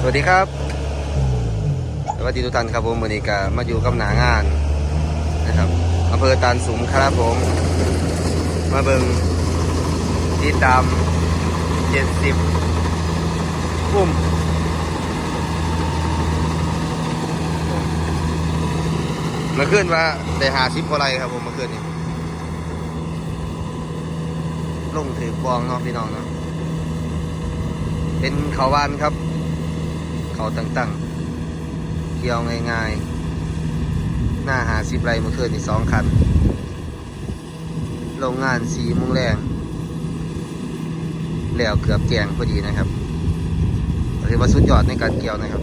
สวัสดีครับ สวัสดีทุกท่านครับผมวันนี้ก็มาอยู่กับหนางานนะครับอำเภอตานสุมครับผม มาเบิงที่ตามเจ็ดสิบปุ่มเมื่อคืนว่าได้หาสิบกว่าไรครับผมเมื่อคืนนี้ลงถือกองเนาะพี่น้องเนาะเป็นเขาวานครับ เขาตั้งๆเกี่ยวง่ายๆ หน้าหาสิบไรเมื่อคืนนี่สองคัน โรงงานสีมุงแรงแล้วเกือบแจงพอดีนะครับถือว่าสุดยอดในการเกี่ยวนะครับ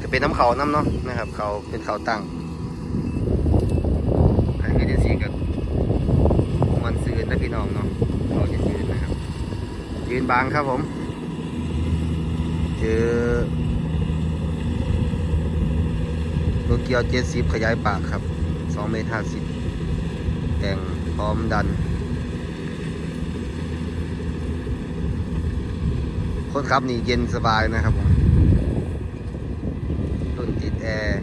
จะเป็นน้ำเขาน้ำเนาะนะครับ เขาเป็นเขาตั้งใครไม่ได้สีกับมันซื้อนะพี่น้องเนาะเขาจะยืนนะครับ ยืนบางครับผม จอโตเกียวเจ็ดสิบขยายปากครับสองเมตรห้าสิบแต่งพร้อมดัน คนขับนี่เย็นสบายนะครับผมต้นติดแอร์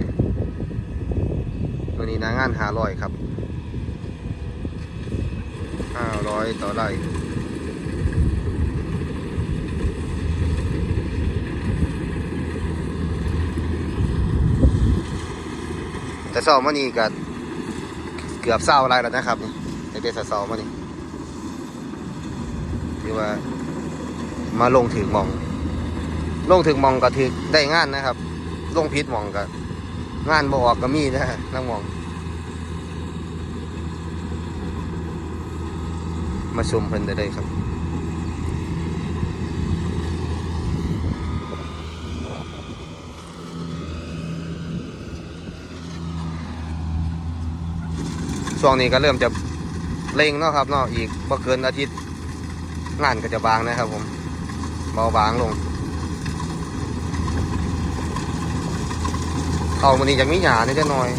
ตัวนี้นางานหาร้อยครับห้าร้อยต่อไร่ แต่สอบมานี่ก็เกือบเศร้าอะไรแล้วนะครับนี่ในเดือนสอบมานี่คือว่ามาลงถึงมอง ลงถึงมองก็ถือได้งานนะครับ ลงพิษมองก็งานบออกก็มีนะนั่งมอง มาชมเพิ่นได้เลยครับ ช่วงนี้ก็เริ่มจะเร่งเนาะครับเนาะอีกพอเกินอาทิตย์งานก็จะบางนะครับผมเบาบางลงเขามันนี้จะมีหยานิดหน่อย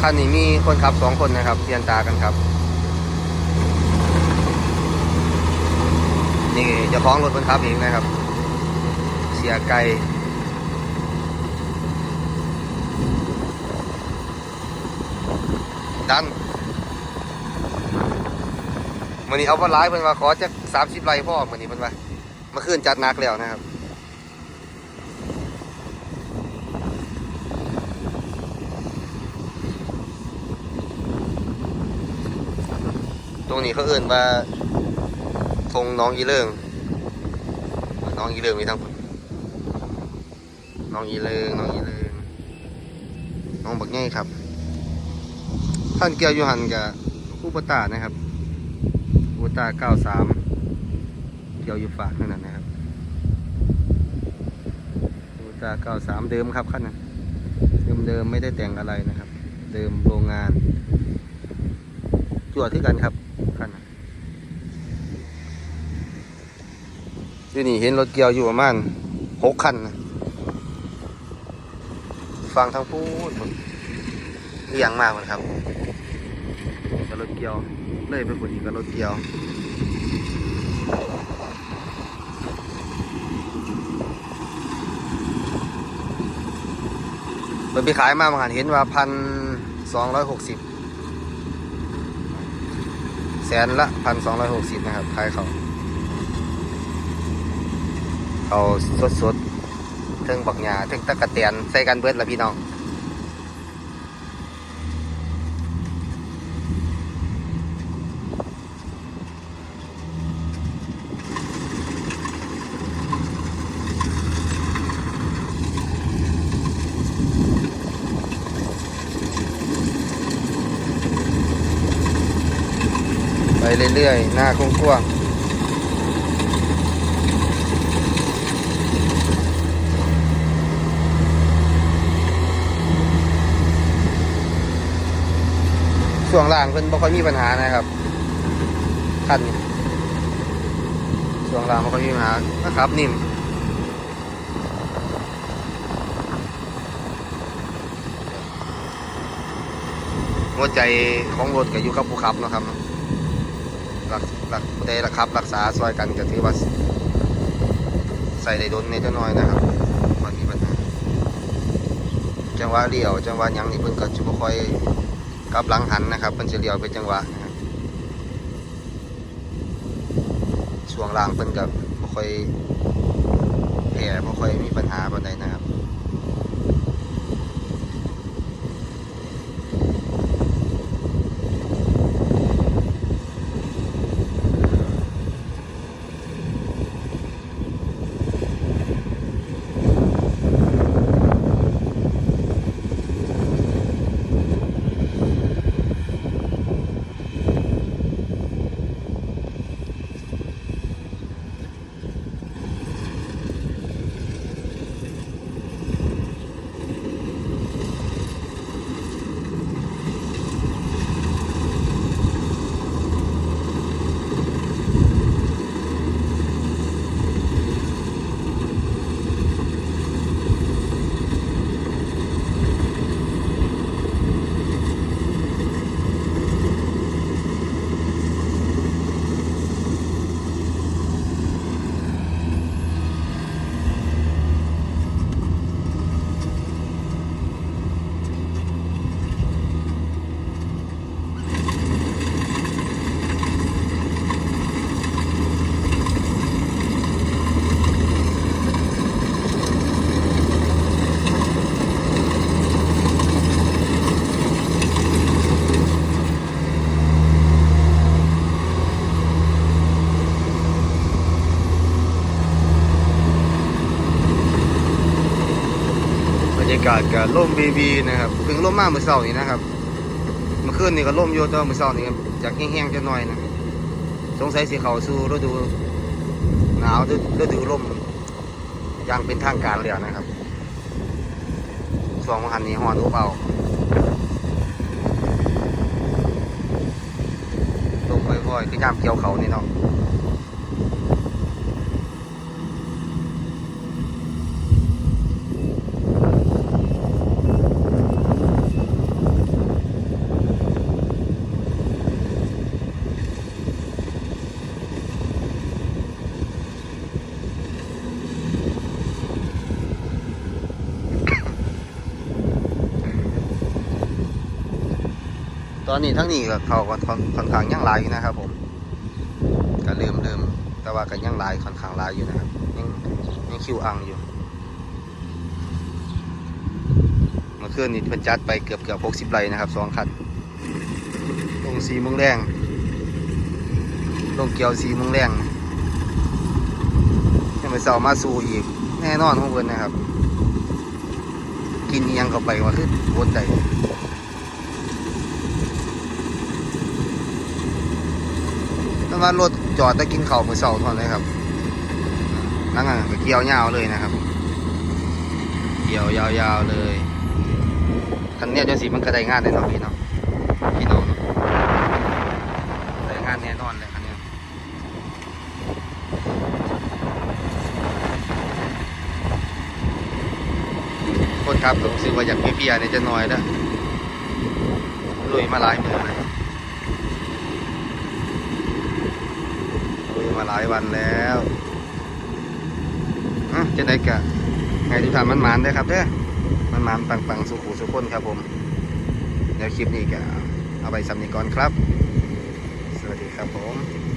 คันนี้มีคนขับสองคนนะครับเรียนตากันครับ นี่เจะฟ้าของรถคนขับเองนะครับ เสียไกลดันมันนี้เอาว่าร้ายเพิ่นว่าขอจะสามสิบไร่พ่อมันนี้เพิ่นว่าเมื่อคืนจัดหนักแล้วนะครับตรงนี้เขาเอื่นว่า ทงน้องอีเลิงน้องอีเลิงมีทั้งคนน้องอีเลิงน้องอีเลิงน้องบักง่ายครับ ท่านเกียวยูหันกับผู้ประตานะครับผู้ประตาเก้าสามเกียวยูฝากนั่นนะนะครับผู้ประตาเก้าสามเดิมครับขั้นนั้นเดิมเดิมไม่ได้แต่งอะไรนะครับ เดิมโรงงานจวดที่กันครับคันน่ะ อยู่นี่เห็นรถเกียวอยู่ประมาณหกคันนะฟังทางพูดผมเอียงมากเลยครับกับรถเกียวเลยไปคนอีกกับรถเกียวเปิดไปขายมาบางหันเห็นว่าพันสองร้อยหกสิบแสนละพันสองร้อยหกสิบนะครับ ขายเขา เขาสดสดเทิงบักหยาเทิงตะกะเตียนใส่กันเบิดละพี่น้องไปเรื่อยๆ หน้ากว้างๆ ส่วงล่างเพิ่นบ่ค่อยมีปัญหานะครับคันนส่วงล่างบ่ค่อยมีปัญหานะครับนิ่มหัวใจของรถก็อยู่กับผู้ขับนะครับหลักหลักผู้ใดรักขับ รักษาซอยกันก็ถือว่าใส่ในรดนในเจ้าน้อยนะครับมันมีปัญหาจังหวะเดี่ยวจังหวะยังนี่เพิ่นก็จะบ่ค่อย กับหลังหันนะครับเป็นจะเลี้ยวเป็นจังหวะช่วงล่างเป็นกับ่ค่อยแผ่บ่ค่อยมีปัญหาปันใดนะครับากาศกับล่มบีบีนะครับเพิ่งล่มมากเมื่อเช้านี้นะครับเมื่อคืนนี่ก็ล่มโยแต่เมื่อเช้านี้ก็จากแห้งๆจะหน่อยนะสงสัยสิเขาสู่ฤดูหนาวฤดูล่มอย่างเป็นทางการแล้วนะครับช่วงวันนี้ฮอนอบเอาลมบ่อยๆคือยามเกี่ยวเขานี่เนาะ ตอนนี้ทั้งนี้ก็เขาก็ค่อนข้างยังหลายอยู่นะครับ ผมก็เริ่มเริ่มแต่ว่าก็ยังหลายค่อนข้างหลายอยู่นะครับยังยังคิวอังอยู่เมื่อคืนนี้เพิ่นจัดไปเกือบเกือบหกสิบไร่นะครับสองคันลงสีมุงแรงลงเกี่ยวสีมุงแรงยังไปเสามาสู่อีก แน่นอนของเพิ่นนะครับ กินยังเข้าไปว่าคือวนใจ แต่ ว่ารถจอดแต่กินเข้ามือเช้าเท่านั้นเลยครับนั่งอะเกี่ยวยาวเลยนะครับ เกี่ยวยาวๆเลยคันนี้จังสิมันก็ไดงานแน่นอนพี่เนาะพี่น้องเนาะได้งานแน่นอนเลยคันนี้คนขับผมรู้สึกว่าอยากเพียเนี่ยจะน้อยแล้วลุยมาหลายมือเลย คุย มาหลายวันแล้วอจะได้กะไงทุกท่านมันหมานได้ครับเด้อมันหมานปังปังสุขุสุขคนครับผมเดี๋ยวคลิปนี้กะเอาไปสำนีก่อนครับ สวัสดีครับผม